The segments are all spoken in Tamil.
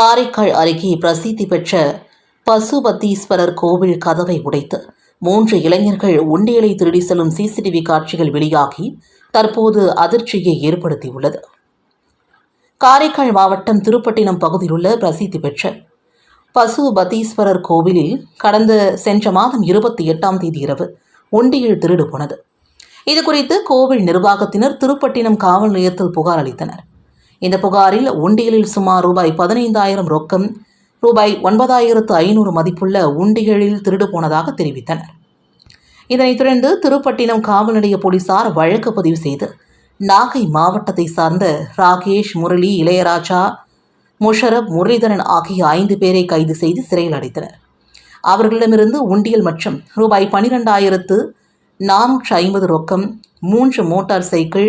காரைக்கால் அருகே பிரசித்தி பெற்ற பசுபத்தீஸ்வரர் கோவில் கதவை உடைத்து மூன்று இளைஞர்கள் உண்டியலை திருடி செல்லும் சிசிடிவி காட்சிகள் வெளியாகி தற்போது அதிர்ச்சியை ஏற்படுத்தியுள்ளது. காரைக்கால் மாவட்டம் திருப்பட்டினம் பகுதியில் உள்ள பிரசித்தி பெற்ற பசுபதீஸ்வரர் கோவிலில் கடந்த சென்ற மாதம் இருபத்தி எட்டாம் தேதி இரவு உண்டியில் திருடு போனது. இதுகுறித்து கோவில் நிர்வாகத்தினர் திருப்பட்டினம் காவல் நிலையத்தில் புகார் அளித்தனர். இந்த புகாரில் உண்டியலில் சுமார் ரூபாய் பதினைந்தாயிரம் ரொக்கம் ரூபாய் ஒன்பதாயிரத்து ஐநூறு மதிப்புள்ள உண்டியலில் திருடு போனதாக தெரிவித்தனர். இதனைத் தொடர்ந்து திருப்பட்டினம் காவல் நிலைய போலீசார் வழக்கு பதிவு செய்து நாகை மாவட்டத்தை சார்ந்த ராகேஷ் முரளி இளையராஜா முஷரப் முரளிதரன் ஆகிய ஐந்து பேரை கைது செய்து சிறையில் அடைத்தனர். அவர்களிடமிருந்து உண்டியல் மற்றும் ரூபாய் பனிரெண்டாயிரத்து நானூற்று ஐம்பது ரொக்கம் மூன்று மோட்டார் சைக்கிள்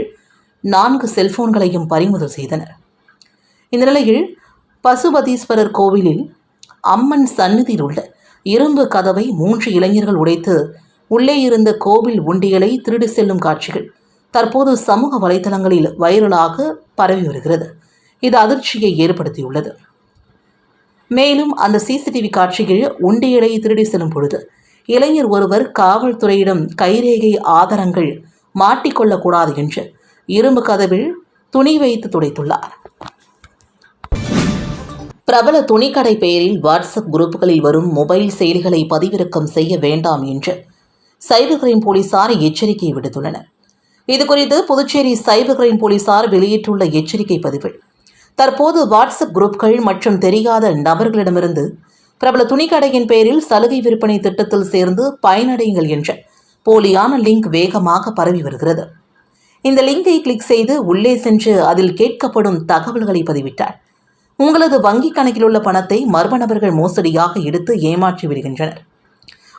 நான்கு செல்போன்களையும் பறிமுதல் செய்தனர். இந்த நிலையில் பசுபதீஸ்வரர் கோவிலில் அம்மன் சந்நிதியில் உள்ள இரும்பு கதவை மூன்று இளைஞர்கள் உடைத்து உள்ளே இருந்த கோவில் உண்டியலை திருடி செல்லும் காட்சிகள் தற்போது சமூக வலைதளங்களில் வைரலாக பரவி வருகிறது. இது அதிர்ச்சியை ஏற்படுத்தியுள்ளது. மேலும் அந்த சிசிடிவி காட்சிகள் உண்டியலை திருடி செல்லும் பொழுது இளைஞர் ஒருவர் காவல்துறையிடம் கைரேகை ஆதாரங்கள் மாட்டிக்கொள்ளக்கூடாது என்று இரும்பு கதவில் துணி வைத்து துடைத்துள்ளார். பிரபல துணிக்கடை பெயரில் வாட்ஸ்அப் குரூப்புகளில் வரும் மொபைல் செயலிகளை பதிவிறக்கம் செய்ய வேண்டாம் என்று சைபர் கிரைம் போலீசார் எச்சரிக்கை விடுத்துள்ளனர். இதுகுறித்து புதுச்சேரி சைபர் கிரைம் போலீசார் வெளியிட்டுள்ள எச்சரிக்கை பதிவில் தற்போது வாட்ஸ்அப் குரூப்கள் மற்றும் தெரியாத நபர்களிடமிருந்து பிரபல துணிக்கடையின் பெயரில் சலுகை விற்பனை திட்டத்தில் சேர்ந்து பயனடையுங்கள் என்ற போலியான லிங்க் வேகமாக பரவி வருகிறது. இந்த லிங்கை கிளிக் செய்து உள்ளே சென்று அதில் கேட்கப்படும் தகவல்களை பதிவிட்டார். உங்களது வங்கிக் கணக்கில் உள்ள பணத்தை மர்ம நபர்கள் மோசடியாக எடுத்து ஏமாற்றி விடுகின்றனர்.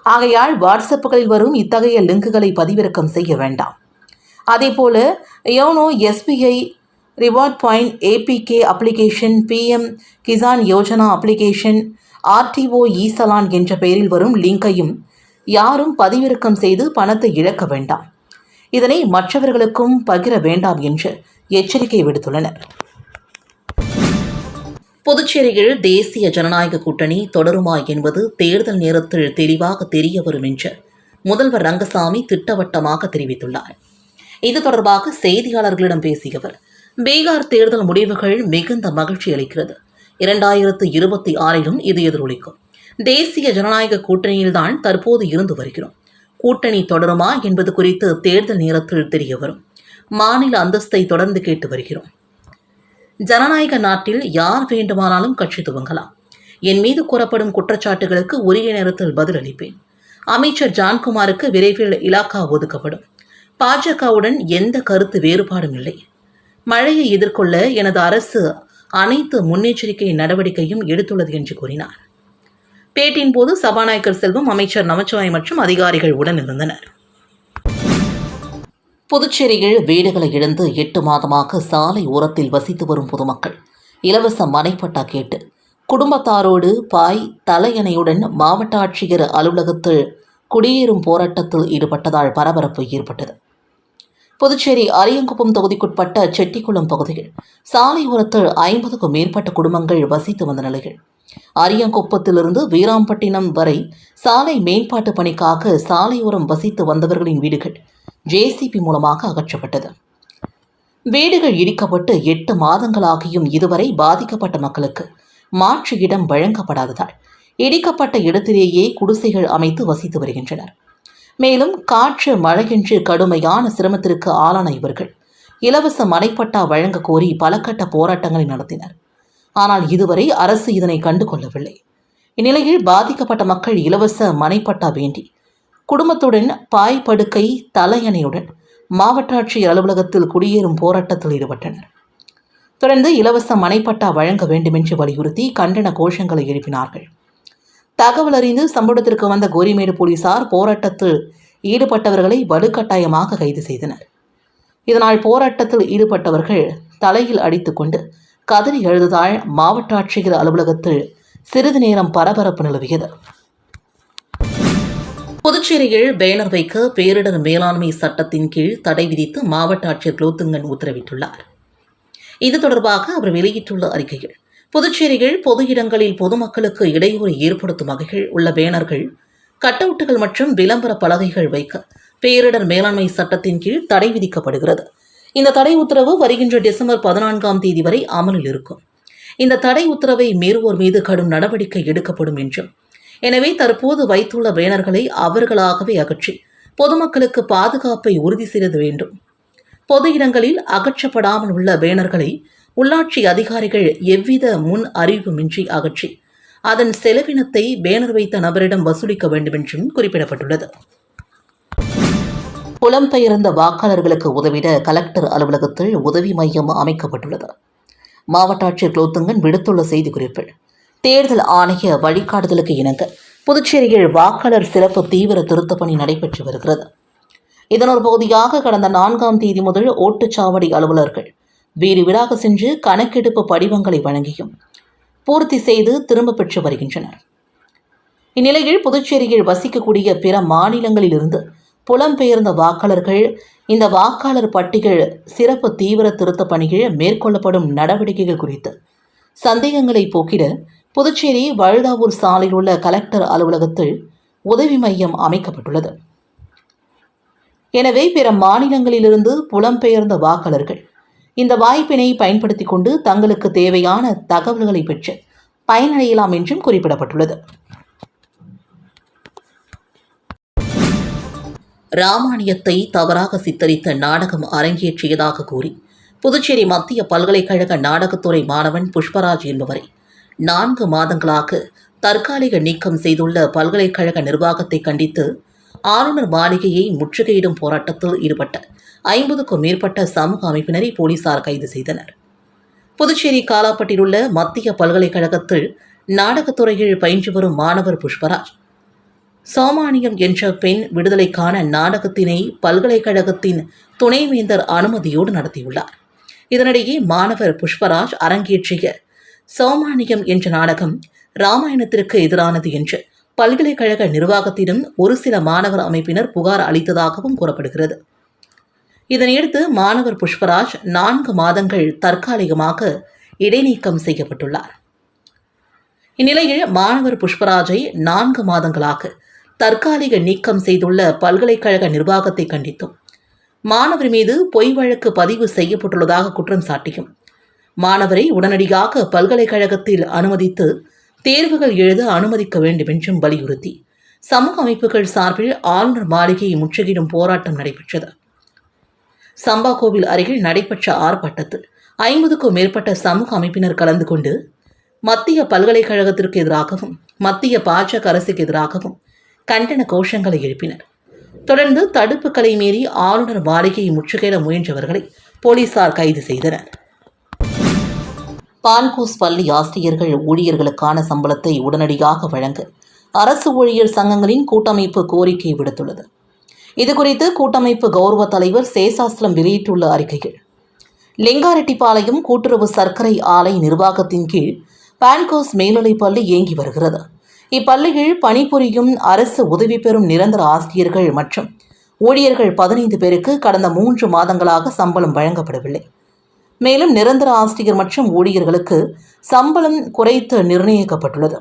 ஆகையால் வாட்ஸ்அப்புகளில் வரும் இத்தகைய லிங்குகளை பதிவிறக்கம் செய்ய வேண்டாம். அதேபோல YONO SBI reward point APK application PM Kisan Yojana application RTO ஈசலான் என்ற பெயரில் வரும் லிங்கையும் யாரும் பதிவிறக்கம் செய்து பணத்தை இழக்க வேண்டாம். இதனை மற்றவர்களுக்கும் பகிர வேண்டாம் என்று எச்சரிக்கை விடுத்துள்ளனர். புதுச்சேரியில் தேசிய ஜனநாயக கூட்டணி தொடருமா என்பது தேர்தல் நேரத்தில் தெளிவாக தெரிய வரும் என்று முதல்வர் ரங்கசாமி திட்டவட்டமாக தெரிவித்துள்ளார். இது தொடர்பாக செய்தியாளர்களிடம் பேசிய அவர் பீகார் தேர்தல் முடிவுகள் மிகுந்த மகிழ்ச்சி அளிக்கிறது. இரண்டாயிரத்து இருபத்தி ஆறிலும் இது எதிரொலிக்கும். தேசிய ஜனநாயக கூட்டணியில்தான் தற்போது இருந்து வருகிறோம். கூட்டணி தொடருமா என்பது குறித்து தேர்தல் நேரத்தில் தெரிய வரும். மாநில அந்தஸ்தை தொடர்ந்து கேட்டு வருகிறோம். ஜனநாயக நாட்டில் யார் வேண்டுமானாலும் கட்சி துவங்கலாம். என் மீது கூறப்படும் குற்றச்சாட்டுகளுக்கு உரிய நேரத்தில் பதிலளிப்பேன் அமைச்சர் ஜான்குமாருக்கு விரைவில் இலாக்கா ஒதுக்கப்படும். பாஜகவுடன் எந்த கருத்து வேறுபாடும் இல்லை. மழையை எதிர்கொள்ள எனது அரசு அனைத்து முன்னெச்சரிக்கை நடவடிக்கையும் எடுத்துள்ளது என்று கூறினார். பேட்டியின் போது சபாநாயகர் செல்வம் அமைச்சர் நமச்சிவாய் மற்றும் அதிகாரிகள் உடன் இருந்தனர். புதுச்சேரியில் வீடுகளை இழந்து எட்டு மாதமாக சாலை ஓரத்தில் வசித்து வரும் பொதுமக்கள் இலவச மனைப்பட்டா கேட்டு குடும்பத்தாரோடு பாய் தலையணையுடன் மாவட்ட ஆட்சியர் அலுவலகத்தில் குடியேறும் போராட்டத்தில் ஈடுபட்டதால் பரபரப்பு ஏற்பட்டது. புதுச்சேரி அரியங்குப்பம் தொகுதிக்குட்பட்ட செட்டிக்குளம் பகுதியில் சாலை ஓரத்தில் ஐம்பதுக்கும் மேற்பட்ட குடும்பங்கள் வசித்து வந்த நிலையில் அரியங்குப்பத்திலிருந்து வீராம்பட்டினம் வரை சாலை மேம்பாட்டு பணிக்காக சாலையோரம் வசித்து வந்தவர்களின் வீடுகள் ஜேசிபி மூலமாக அகற்றப்பட்டது. வீடுகள் இடிக்கப்பட்டு எட்டு மாதங்களாகியும் இதுவரை பாதிக்கப்பட்ட மக்களுக்கு மாற்று இடம் வழங்கப்படாததால் இடிக்கப்பட்ட இடத்திலேயே குடிசைகள் அமைத்து வசித்து வருகின்றனர். மேலும் காற்று மழையின்றி கடுமையான சிரமத்திற்கு ஆளான இவர்கள். இலவச மனைப்பட்டா வழங்க கோரி பல கட்ட போராட்டங்களை நடத்தினர். ஆனால் இதுவரை அரசு இதனை கண்டு கொள்ளவில்லை இந்நிலையில் பாதிக்கப்பட்ட மக்கள் இலவச மனைப்பட்டா வேண்டி குடும்பத்துடன் பாய் படுக்கை தலையணையுடன் மாவட்ட ஆட்சியர் அலுவலகத்தில் குடியேறும் போராட்டத்தில் ஈடுபட்டனர். தொடர்ந்து இலவச மனைப்பட்டா வழங்க வேண்டுமென்று வலியுறுத்தி கண்டன கோஷங்களை எழுப்பினார்கள். தகவல் அறிந்து சம்பவத்திற்கு வந்த கோரிமேடு போலீசார் போராட்டத்தில் ஈடுபட்டவர்களை வலுக்கட்டாயமாக கைது செய்தனர். இதனால் போராட்டத்தில் ஈடுபட்டவர்கள் தலையில் அடித்துக்கொண்டு கதறி எழுததால் மாவட்ட ஆட்சியர் அலுவலகத்தில் சிறிது நேரம் பரபரப்பு நிலவியது. புதுச்சேரியில் பேனர் வைக்க பேரிடர் மேலாண்மை சட்டத்தின் கீழ் தடை விதித்து மாவட்ட ஆட்சியர் குலோத்துங்கன் உத்தரவிட்டுள்ளார். இது தொடர்பாக அவர் வெளியிட்டுள்ள அறிக்கையில் புதுச்சேரியில் பொது இடங்களில் பொதுமக்களுக்கு இடையூறு ஏற்படுத்தும் வகையில் உள்ள பேனர்கள் கட்டவுட்டுகள் மற்றும் விளம்பர பலகைகள் வைக்க பேரிடர் மேலாண்மை சட்டத்தின் கீழ் தடை விதிக்கப்படுகிறது. இந்த தடை உத்தரவு வருகின்ற டிசம்பர் பதினான்காம் தேதி வரை அமலில் இருக்கும். இந்த தடை உத்தரவை மீறுவோர் மீது கடும் நடவடிக்கை எடுக்கப்படும் என்றும் எனவே தற்போது வைத்துள்ள பேனர்களை அவர்களாகவே அகற்றி பொதுமக்களுக்கு பாதுகாப்பை உறுதி செய்ய வேண்டும். பொது இடங்களில் அகற்றப்படாமல் உள்ள பேனர்களை உள்ளாட்சி அதிகாரிகள் எவ்வித முன் அறிவிப்புமின்றி அகற்றி அதன் செலவினத்தை பேனர் வைத்த நபரிடம் வசூலிக்க வேண்டுமென்றும் குறிப்பிடப்பட்டுள்ளது. புலம்பெயர்ந்த வாக்காளர்களுக்கு உதவிட கலெக்டர் அலுவலகத்தில் உதவி மையம் அமைக்கப்பட்டுள்ளது. மாவட்ட ஆட்சியர் குலோத்துங்கன் விடுத்துள்ள செய்திக்குறிப்பில் தேர்தல் ஆணைய வழிகாட்டுதலுக்கு இணங்க புதுச்சேரியில் வாக்காளர் சிறப்பு தீவிர திருத்தப் பணி நடைபெற்று வருகிறது. இதன் ஒரு பகுதியாக கடந்த நான்காம் தேதி முதல் ஓட்டுச்சாவடி அலுவலர்கள் வீடு வீடாக சென்று கணக்கெடுப்பு படிவங்களை வழங்கியும் பூர்த்தி செய்து திரும்ப பெற்று வருகின்றனர். இந்நிலையில் புதுச்சேரியில் வசிக்கக்கூடிய பிற மாநிலங்களிலிருந்து புலம்பெயர்ந்த வாக்காளர்கள் இந்த வாக்காளர் பட்டியல் சிறப்பு தீவிர திருத்தப் பணிகள் மேற்கொள்ளப்படும் நடவடிக்கைகள் குறித்து சந்தேகங்களை போக்கிட புதுச்சேரி வழுதாவூர் சாலையில் உள்ள கலெக்டர் அலுவலகத்தில் உதவி மையம் அமைக்கப்பட்டுள்ளது. எனவே பிற மாநிலங்களிலிருந்து புலம்பெயர்ந்த வாக்காளர்கள் இந்த வாய்ப்பினை பயன்படுத்தி கொண்டு தங்களுக்கு தேவையான தகவல்களை பெற்று பயனடையலாம் என்றும் குறிப்பிடப்பட்டுள்ளது. ராமானியத்தை தவறாக சித்தரித்த நாடகம் அரங்கேற்றியதாக கூறி புதுச்சேரி மத்திய பல்கலைக்கழக நாடகத்துறை மாணவன் புஷ்பராஜ் என்பவரை நான்கு மாதங்களாக தற்காலிக நீக்கம் செய்துள்ள பல்கலைக்கழக நிர்வாகத்தை கண்டித்து ஆளுநர் மாளிகையை முற்றுகையிடும் போராட்டத்தில் ஈடுபட்ட ஐம்பதுக்கும் மேற்பட்ட சமூக அமைப்பினரை போலீசார் கைது செய்தனர். புதுச்சேரி காலாப்பட்டில் உள்ள மத்திய பல்கலைக்கழகத்தில் நாடகத்துறையில் பயின்று வரும் மாணவர் புஷ்பராஜ் சாமானியம் என்ற பெண் விடுதலைக்கான நாடகத்தினை பல்கலைக்கழகத்தின் துணைவேந்தர் அனுமதியோடு நடத்தியுள்ளார். இதனிடையே மாணவர் புஷ்பராஜ் அரங்கேற்றிய சோமானியம் என்ற நாடகம் ராமாயணத்திற்கு எதிரானது என்று பல்கலைக்கழக நிர்வாகத்திடம் ஒரு சில மாணவர் அமைப்பினர் புகார் அளித்ததாகவும் கூறப்படுகிறது. இதனையடுத்து மாணவர் புஷ்பராஜ் நான்கு மாதங்கள் தற்காலிகமாக இடைநீக்கம் செய்யப்பட்டுள்ளார். இந்நிலையில் மாணவர் புஷ்பராஜை நான்கு மாதங்களாக தற்காலிக நீக்கம் செய்துள்ள பல்கலைக்கழக நிர்வாகத்தை கண்டித்தும் மாணவர் மீது பொய் வழக்கு பதிவு செய்யப்பட்டுள்ளதாக குற்றம் சாட்டியும் மாணவரை உடனடியாக பல்கலைக்கழகத்தில் அனுமதித்து தேர்வுகள் எழுத அனுமதிக்க வேண்டும் என்றும் வலியுறுத்தி சமூக அமைப்புகள் சார்பில் ஆளுநர் மாளிகையை முற்றுகையிடும் போராட்டம் நடைபெற்றது. சம்பாகோவில் அருகில் நடைபெற்ற ஆர்ப்பாட்டத்தில் ஐம்பதுக்கும் மேற்பட்ட சமூக அமைப்பினர் கலந்து கொண்டு மத்திய பல்கலைக்கழகத்திற்கு எதிராகவும் மத்திய பாஜக அரசுக்கு எதிராகவும் கண்டன கோஷங்களை எழுப்பினர். தொடர்ந்து தடுப்புகளை மீறி ஆளுநர் மாளிகையை முற்றுகையிட முயன்றவர்களை போலீசார் கைது செய்தனர். பான்கூஸ் பள்ளி ஆசிரியர்கள் ஊழியர்களுக்கான சம்பளத்தை உடனடியாக வழங்க அரசு ஊழியர் சங்கங்களின் கூட்டமைப்பு கோரிக்கை விடுத்துள்ளது. இதுகுறித்து கூட்டமைப்பு கௌரவ தலைவர் சேசாஸ்லம் வெளியிட்டுள்ள அறிக்கையில் லிங்காரெட்டிப்பாளையம் கூட்டுறவு சர்க்கரை ஆலை நிர்வாகத்தின் கீழ் பான்கோஸ் மேல்நிலைப் பள்ளி இயங்கி வருகிறது. இப்பள்ளியில் பணிபுரியும் அரசு உதவி பெறும் நிரந்தர ஆசிரியர்கள் மற்றும் ஊழியர்கள் பதினைந்து பேருக்கு கடந்த மூன்று மாதங்களாக சம்பளம் வழங்கப்படவில்லை. மேலும் நிரந்தர ஆசிரியர் மற்றும் ஊழியர்களுக்கு சம்பளம் குறைத்து நிர்ணயிக்கப்பட்டுள்ளது.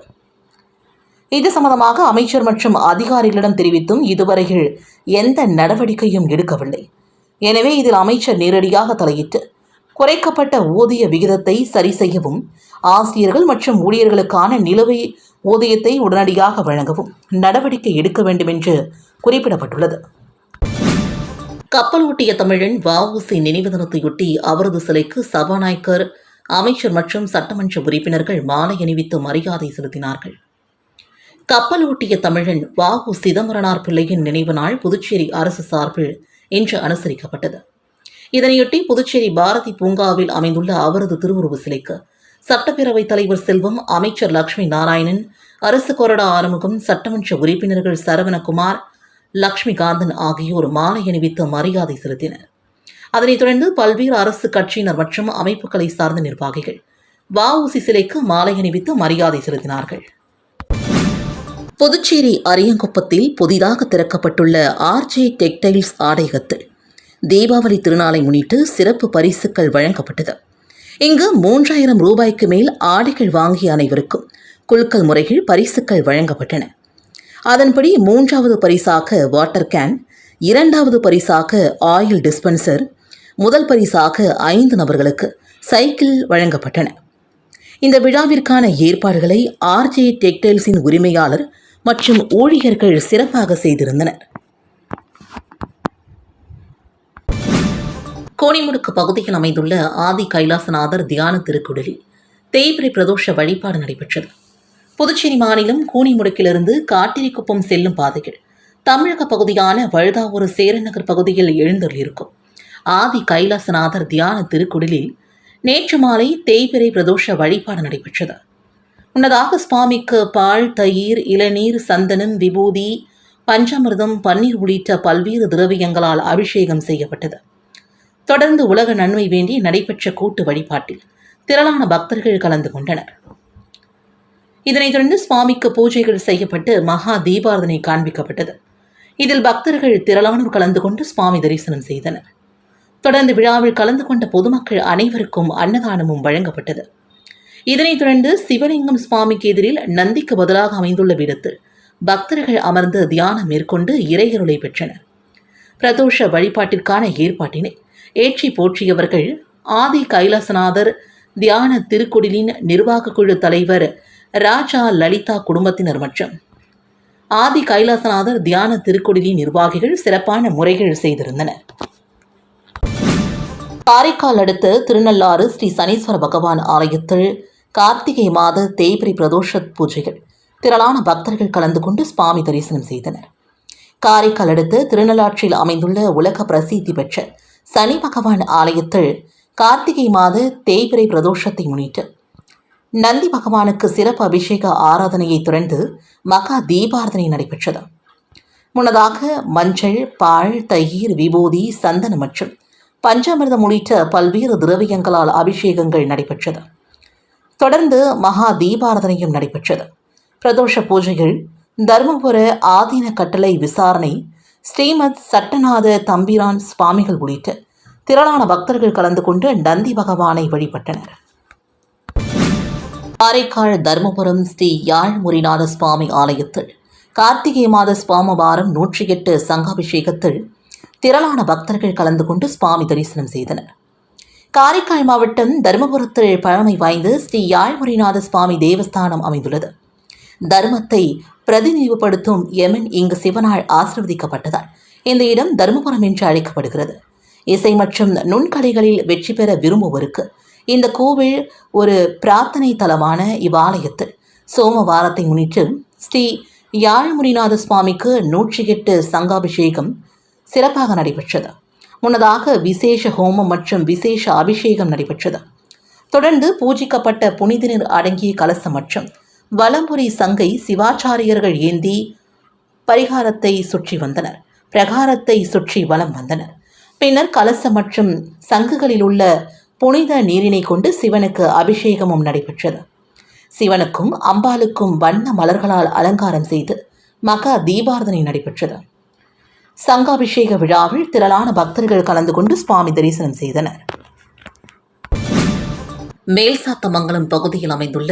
இது சம்பந்தமாக அமைச்சர் மற்றும் அதிகாரிகளிடம் தெரிவித்தும் இதுவரையில் எந்த நடவடிக்கையும் எடுக்கவில்லை. எனவே இதில் அமைச்சர் நேரடியாக தலையிட்டு குறைக்கப்பட்ட ஊதிய விகிதத்தை சரி செய்யவும் ஆசிரியர்கள் மற்றும் ஊழியர்களுக்கான நிலுவை ஊதியத்தை உடனடியாக வழங்கவும் நடவடிக்கை எடுக்க வேண்டும் என்று குறிப்பிடப்பட்டுள்ளது. கப்பலோட்டிய தமிழன் வஉசி நினைவு தினத்தையொட்டி அவரது சிலைக்கு சபாநாயகர் அமைச்சர் மற்றும் சட்டமன்ற உறுப்பினர்கள் மாலை அணிவித்து மரியாதை செலுத்தினார்கள். கப்பலோட்டிய தமிழன் வஉ சிதம்பரனார் பிள்ளையின் நினைவு நாள் புதுச்சேரி அரசு சார்பில் இன்று அனுசரிக்கப்பட்டது. இதனையொட்டி புதுச்சேரி பாரதி பூங்காவில் அமைந்துள்ள அவரது திருவுருவ சிலைக்கு சட்டப்பேரவைத் தலைவர் செல்வம் அமைச்சர் லட்சுமி நாராயணன் அரசு கொறடா ஆறுமுகம் சட்டமன்ற உறுப்பினர்கள் சரவணகுமார் லக்ஷ்மிகாந்தன் ஆகியோர் மாலை அணிவித்து மரியாதை செலுத்தினர். அதனைத் தொடர்ந்து பல்வேறு அரசு கட்சியினர் மற்றும் அமைப்புகளை சார்ந்த நிர்வாகிகள் வஉசி சிலைக்கு மாலை அணிவித்து மரியாதை செலுத்தினார்கள். புதுச்சேரி அரியங்குப்பத்தில் புதிதாக திறக்கப்பட்டுள்ள ஆர்ஜே டெக்டைல்ஸ் ஆடையகத்தில் தீபாவளி திருநாளை முன்னிட்டு சிறப்பு பரிசுகள் வழங்கப்பட்டது. இங்கு மூன்றாயிரம் ரூபாய்க்கு மேல் ஆடைகள் வாங்கிய அனைவருக்கும் குலுக்கல் முறையில் பரிசுகள் வழங்கப்பட்டன. அதன்படி மூன்றாவது பரிசாக வாட்டர் கேன் இரண்டாவது பரிசாக ஆயில் டிஸ்பென்சர் முதல் பரிசாக ஐந்து நபர்களுக்கு சைக்கிள் வழங்கப்பட்டன. இந்த விழாவிற்கான ஏற்பாடுகளை ஆர்ஜே டெக்டைல்ஸின் உரிமையாளர் மற்றும் ஊழியர்கள் சிறப்பாக செய்திருந்தனர். கோணிமுடுக்கு பகுதியில் அமைந்துள்ள ஆதி கைலாசநாதர் தியான திருக்குடலில் தேய்பிரை பிரதோஷ வழிபாடு நடைபெற்றது. புதுச்சேரி மாநிலம் கூனிமுடுக்கிலிருந்து காட்டிரிக்குப்பம் செல்லும் பாதைகள். தமிழக பகுதியான வழுதாவூர் சேரநகர் பகுதியில் எழுந்தருளிருக்கும் ஆதி கைலாசநாதர் தியான திருக்குடலில் நேற்று மாலை தேய்பிரை பிரதோஷ வழிபாடு நடைபெற்றது. முன்னதாக சுவாமிக்கு பால் தயிர் இளநீர் சந்தனம் விபூதி பஞ்சாமிர்தம் பன்னீர் உள்ளிட்ட பல்வேறு திரவியங்களால் அபிஷேகம் செய்யப்பட்டது. தொடர்ந்து உலக நன்மை வேண்டி நடைபெற்ற கூட்டு வழிபாட்டில் திரளான பக்தர்கள் கலந்து கொண்டனர். இதனைத் தொடர்ந்து சுவாமிக்கு பூஜைகள் செய்யப்பட்டு மகா தீபாரதனை காண்பிக்கப்பட்டது. இதில் பக்தர்கள் திரளானோர் கலந்து கொண்டு சுவாமி தரிசனம் செய்தனர். தொடர்ந்து விழாவில் கலந்து கொண்ட பொதுமக்கள் அனைவருக்கும் அன்னதானமும் வழங்கப்பட்டது. இதனைத் தொடர்ந்து சிவலிங்கம் சுவாமிக்கு எதிரில் நந்திக்கு பதிலாக அமைந்துள்ள விடத்தில் பக்தர்கள் அமர்ந்து தியானம் மேற்கொண்டு இறையருளை பெற்றனர். பிரதோஷ வழிபாட்டிற்கான ஏற்பாட்டினை ஏற்றி போற்றியவர்கள் ஆதி கைலாசநாதர் தியான திருக்குடிலின் நிர்வாக குழு தலைவர் ராஜா லலிதா குடும்பத்தினர் மற்றும் ஆதி கைலாசநாதர் தியான திருக்குடிலின் நிர்வாகிகள் சிறப்பான முறைகள் செய்திருந்தனர். காரைக்கால் அடுத்த திருநள்ளாறு ஸ்ரீ சனீஸ்வர பகவான் ஆலயத்தில் கார்த்திகை மாத தேய்பிரி பிரதோஷ பூஜைகள். திரளான பக்தர்கள் கலந்து கொண்டு சுவாமி தரிசனம் செய்தனர். காரைக்கால் அடுத்த திருநள்ளாற்றில் அமைந்துள்ள உலக பிரசித்தி பெற்ற சனி பகவான் ஆலயத்தில் கார்த்திகை மாத தேய்பிரை பிரதோஷத்தை முன்னிட்டு நந்தி பகவானுக்கு சிறப்பு அபிஷேக ஆராதனையை தொடர்ந்து மகா தீபாராதனை நடைபெற்றது. முன்னதாக மஞ்சள் பால் தயிர் விபூதி சந்தனம் மற்றும் பஞ்சாமிர்தம் உள்ளிட்ட பல்வேறு திரவியங்களால் அபிஷேகங்கள் நடைபெற்றது. தொடர்ந்து மகா தீபாராதனையும் நடைபெற்றது. பிரதோஷ பூஜைகள் தருமபுர ஆதீன கட்டளை விசாரணை ஸ்ரீமத் சட்டநாத தம்பிரான் சுவாமிகள் உள்ளிட்ட திரளான பக்தர்கள் கலந்து கொண்டு நந்தி பகவானை வழிபட்டனர். காரைக்கால் தருமபுரம் ஸ்ரீ யாழ்முரிநாத சுவாமி ஆலயத்தில் கார்த்திகை மாத சுவாமவாரம் நூற்றி எட்டு சங்காபிஷேகத்தில் திரளான பக்தர்கள் கலந்து கொண்டு சுவாமி தரிசனம் செய்தனர். காரைக்கால் மாவட்டம் தருமபுரத்தில் பழமை வாய்ந்த ஸ்ரீ யாழ்முரிநாத சுவாமி தேவஸ்தானம் அமைந்துள்ளது. தர்மத்தை பிரதிநிதிப்படுத்தும் யமன் இங்கு சிவனால் ஆசிர்வதிக்கப்பட்டதால் இந்த இடம் தருமபுரம் என்று அழைக்கப்படுகிறது. இசை மற்றும் நுண்கலைகளில் வெற்றி பெற விரும்புவோருக்கு இந்த கோவில் ஒரு பிரார்த்தனை தலமான இவ்வாலயத்தில் சோமவாரத்தை முன்னிட்டு ஸ்ரீ யாழ்முனிநாத சுவாமிக்கு நூற்றி எட்டு சங்காபிஷேகம் சிறப்பாக நடைபெற்றது. முன்னதாக விசேஷ ஹோமம் மற்றும் விசேஷ அபிஷேகம் நடைபெற்றது. தொடர்ந்து பூஜிக்கப்பட்ட புனிதநீர் அடங்கிய கலசம் மற்றும் வலம்புரி சங்கை சிவாச்சாரியர்கள் ஏந்தி பரிகாரத்தை சுற்றி வந்தனர். பிரகாரத்தை சுற்றி வலம் வந்தனர். பின்னர் கலசம் மற்றும் சங்குகளில் உள்ள புனித நீரினை கொண்டு சிவனுக்கு அபிஷேகமும் நடைபெற்றது. சிவனுக்கும் அம்பாளுக்கும் வண்ண மலர்களால் அலங்காரம் செய்து மகா தீபாரதனை நடைபெற்றது. சங்காபிஷேக விழாவில் திரளான பக்தர்கள் கலந்து கொண்டு சுவாமி தரிசனம் செய்தனர். மேல்சாத்தமங்கலம் பகுதியில் அமைந்துள்ள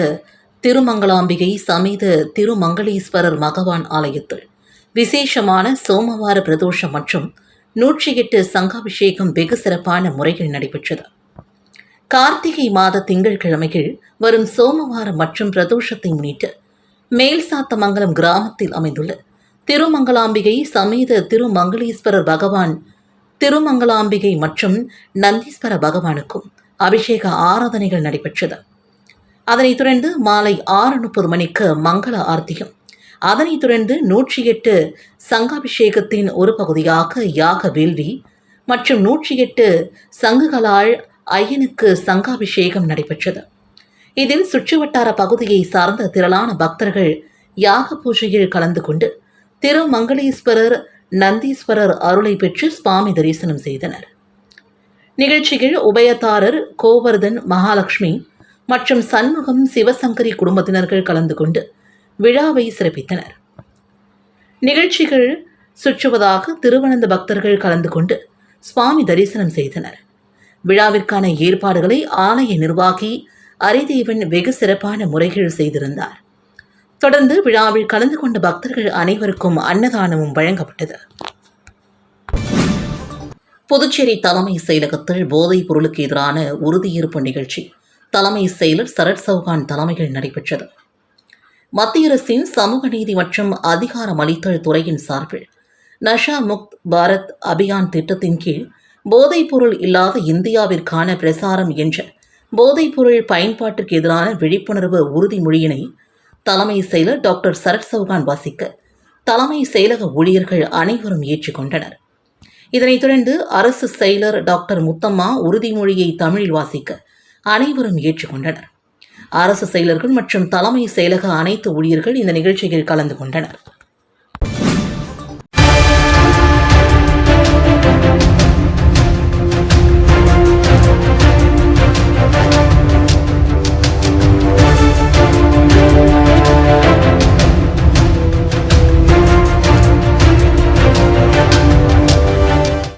திருமங்கலாம்பிகை சமேத திருமங்களீஸ்வரர் மகவான் ஆலயத்தில் விசேஷமான சோமவார பிரதோஷம் மற்றும் நூற்றி எட்டு சங்காபிஷேகம் வெகு சிறப்பான முறையில் நடைபெற்றது. கார்த்திகை மாத திங்கட்கிழமைகள் வரும் சோமவாரம் மற்றும் பிரதோஷத்தை முன்னிட்டு மேல்சாத்தமங்கலம் கிராமத்தில் அமைந்துள்ள திருமங்கலாம்பிகை சமேத திருமங்களீஸ்வரர் பகவான் திருமங்கலாம்பிகை மற்றும் நந்தீஸ்வர பகவானுக்கும் அபிஷேக ஆராதனைகள் நடைபெற்றது. அதனைத் தொடர்ந்து மாலை ஆறு முப்பது மணிக்கு மங்கள ஆர்த்தியும் அதனைத் தொடர்ந்து நூற்றி எட்டு சங்காபிஷேகத்தின் ஒரு பகுதியாக யாக வேள்வி மற்றும் நூற்றி எட்டு சங்குகளால் ஐயனுக்கு சங்காபிஷேகம் நடைபெற்றது. இதில் சுற்றுவட்டார பகுதியை சார்ந்த திரளான பக்தர்கள் யாக பூஜையில் கலந்து கொண்டு திருமங்களீஸ்வரர் நந்தீஸ்வரர் அருளை பெற்று சுவாமி தரிசனம் செய்தனர். நிகழ்ச்சியில் உபயதாரர் கோவர்தன் மகாலட்சுமி மற்றும் சண்முகம் சிவசங்கரி குடும்பத்தினர்கள் கலந்து கொண்டு விழாவை சிறப்பித்தனர். நிகழ்ச்சிகள் சுற்றுவதாக திருவனந்த பக்தர்கள் கலந்து கொண்டு சுவாமி தரிசனம் செய்தனர். விழாவிற்கான ஏற்பாடுகளை ஆலய நிர்வாகி அரிதேவன் வெகு சிறப்பான முறைகள் செய்திருந்தார். தொடர்ந்து விழாவில் கலந்து கொண்ட பக்தர்கள் அனைவருக்கும் அன்னதானமும் வழங்கப்பட்டது. புதுச்சேரி தலைமை செயலகத்தில் போதைப் பொருளுக்கு எதிரான உறுதியேற்பு நிகழ்ச்சி தலைமை செயலர் சரத் சௌகான் தலைமையில் நடைபெற்றது. மத்திய அரசின் சமூக நீதி மற்றும் அதிகாரமளித்தல் துறையின் சார்பில் நஷா முக்த் பாரத் அபியான் திட்டத்தின் கீழ் போதைப்பொருள் இல்லாத இந்தியாவிற்கான பிரசாரம் என்ற போதைப்பொருள் பயன்பாட்டிற்கு எதிரான விழிப்புணர்வு உறுதிமொழியினை தலைமை செயலர் டாக்டர் சரத் சௌகான் வாசிக்க தலைமை செயலக ஊழியர்கள் அனைவரும் ஏற்றுக்கொண்டனர். இதனைத் தொடர்ந்து அரசு செயலர் டாக்டர் முத்தம்மா உறுதிமொழியை தமிழில் வாசிக்க அனைவரும் ஏற்றுக்கொண்டனர். அரசு செயலர்கள் மற்றும் தலைமை செயலக அனைத்து ஊழியர்கள் இந்த நிகழ்ச்சியில் கலந்து கொண்டனர்.